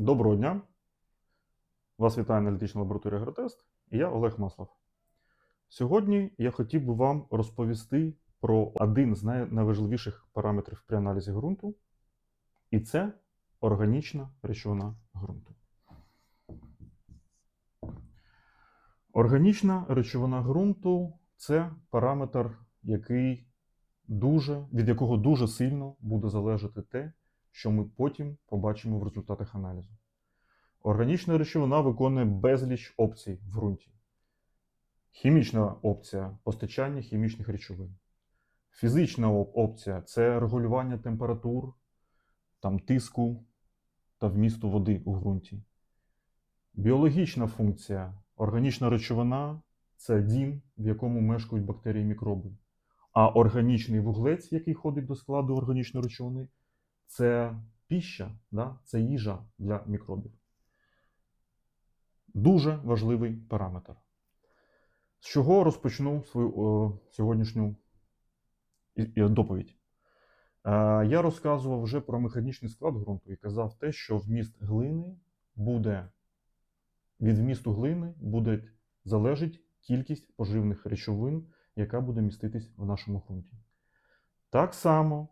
Доброго дня. Вас вітає аналітична лабораторія Гротест і я Олег Маслов. Сьогодні я хотів би вам розповісти про один з найважливіших параметрів при аналізі ґрунту, і це органічна речовина ґрунту. Органічна речовина ґрунту це параметр, який дуже, від якого дуже сильно буде залежати те, що ми потім побачимо в результатах аналізу. Органічна речовина виконує безліч опцій в ґрунті. Хімічна опція постачання хімічних речовин. Фізична оп- опція це регулювання температур, там, тиску та вмісту води у ґрунті. Біологічна функція органічна речовина це дім, в якому мешкають бактерії і мікроби. А органічний вуглець, який входить до складу органічної речовини, це піща, да? це їжа для мікробів. Дуже важливий параметр. З чого розпочну свою о, сьогоднішню доповідь? Е, я розказував вже про механічний склад ґрунту і казав те, що вміст глини буде від вмісту глини буде залежить кількість поживних речовин, яка буде міститись в нашому ґрунті. Так само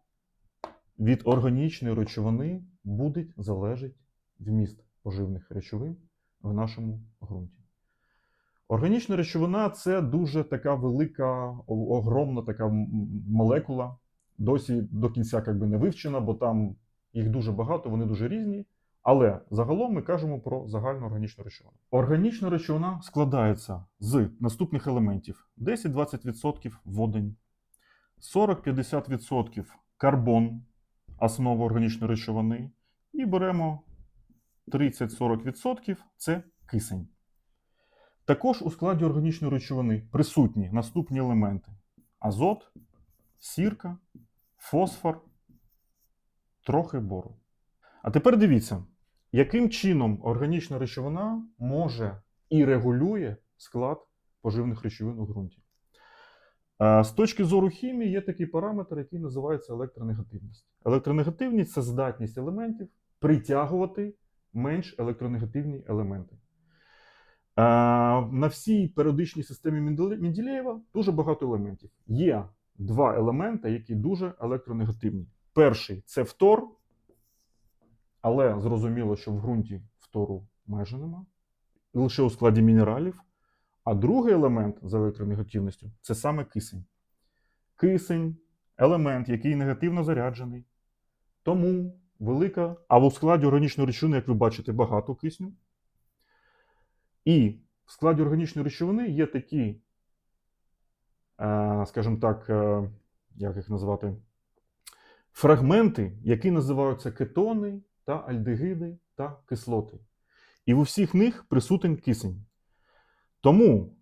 від органічної речовини буде залежить вміст поживних речовин в нашому ґрунті. Органічна речовина це дуже така велика, огромна така молекула. Досі до кінця як би, не вивчена, бо там їх дуже багато, вони дуже різні. Але загалом ми кажемо про загальну органічну речовину. Органічна речовина складається з наступних елементів: 10-20% водень, 40-50% карбон, основа органічної речовини, і беремо 30-40% це кисень. Також у складі органічної речовини присутні наступні елементи: азот, сірка, фосфор, трохи бору. А тепер дивіться, яким чином органічна речовина може і регулює склад поживних речовин у ґрунті. Е, З точки зору хімії є такий параметр, який називається електронегативність. Електронегативність це здатність елементів притягувати менш електронегативні елементи. Е, На всій періодичній системі Менделєєва дуже багато елементів. Є два елементи, які дуже електронегативні. Перший це фтор, але зрозуміло, що в ґрунті фтору майже нема, лише у складі мінералів. А другий елемент з електронегативністю це саме кисень. Кисень елемент, який негативно заряджений. Тому велика, а у складі органічної речовини, як ви бачите, багато кисню. І в складі органічної речовини є такі, е, скажімо так, е, як їх назвати, фрагменти, які називаються кетони та альдегиди та кислоти. І в усіх них присутень кисень. Тому,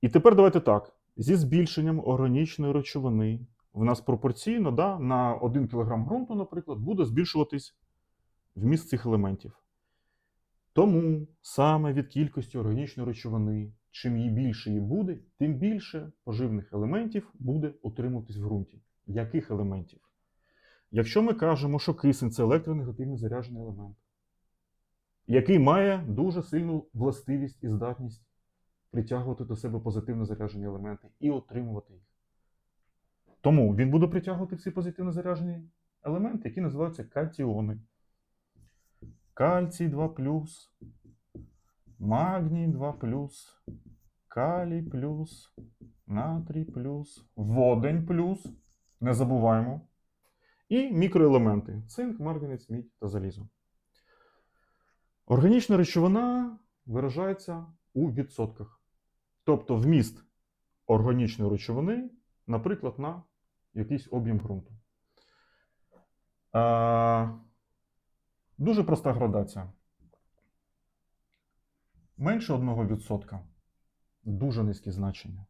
і тепер давайте так: зі збільшенням органічної речовини в нас пропорційно да, на 1 кг ґрунту, наприклад, буде збільшуватись вміст цих елементів. Тому саме від кількості органічної речовини, чим її більше її буде, тим більше поживних елементів буде утримуватись в ґрунті. Яких елементів? Якщо ми кажемо, що кисень це електронегативно заряджений елемент, який має дуже сильну властивість і здатність притягувати до себе позитивно заряджені елементи і отримувати їх. Тому він буде притягувати всі позитивно заряджені елементи, які називаються катіони. Кальцій 2, магній 2, калій плюс, натрій плюс, водень плюс. Не забуваємо. І мікроелементи: цинк, марганець, мідь та залізо. Органічна речовина виражається у відсотках. Тобто вміст органічної речовини, наприклад, на якийсь об'єм ґрунту. Дуже проста градація. Менше 1% дуже низькі значення.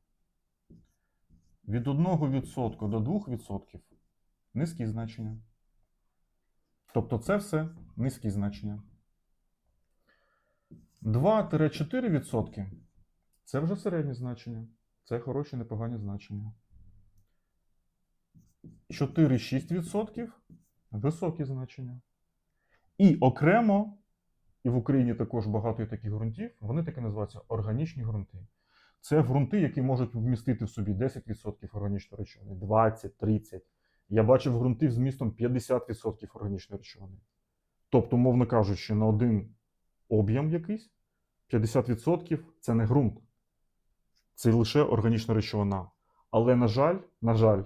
Від 1% до 2% низькі значення. Тобто це все низькі значення. 2-4% це вже середні значення. Це хороші, непогані значення. 4-6% високі значення. І окремо і в Україні також багато є таких ґрунтів, вони таки називаються органічні ґрунти. Це ґрунти, які можуть вмістити в собі 10% органічної речовини, 20, 30. Я бачив ґрунти з вмістом 50% органічної речовини. Тобто, мовно кажучи, на один об'єм якийсь 50% це не ґрунт, це лише органічна речовина. Але, на жаль, на жаль,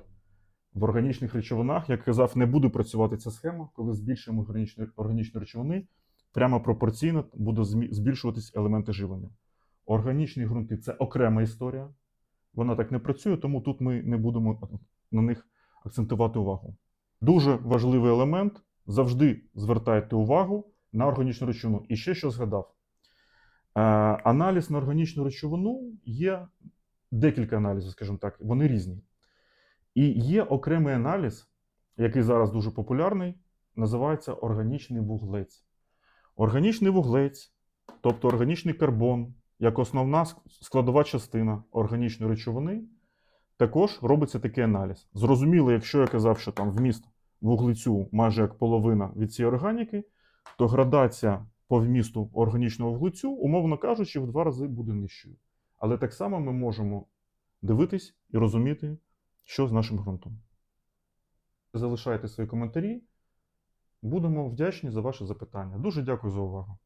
в органічних речовинах, як казав, не буде працювати ця схема, коли збільшуємо органічні, органічні речовини, прямо пропорційно змі- збільшуватись елементи живлення. Органічні ґрунти це окрема історія. Вона так не працює, тому тут ми не будемо на них акцентувати увагу. Дуже важливий елемент завжди звертайте увагу на органічну речовину. І ще що згадав. Е, аналіз на органічну речовину є декілька аналізів, скажімо так, вони різні. І є окремий аналіз, який зараз дуже популярний, називається органічний вуглець. Органічний вуглець, тобто органічний карбон, як основна складова частина органічної речовини, також робиться такий аналіз. Зрозуміло, якщо я казав, що там вміст вуглецю майже як половина від цієї органіки, то градація по вмісту органічного вуглецю, умовно кажучи, в два рази буде нижчою. Але так само ми можемо дивитись і розуміти, що з нашим ґрунтом. Залишайте свої коментарі. Будемо вдячні за ваші запитання. Дуже дякую за увагу.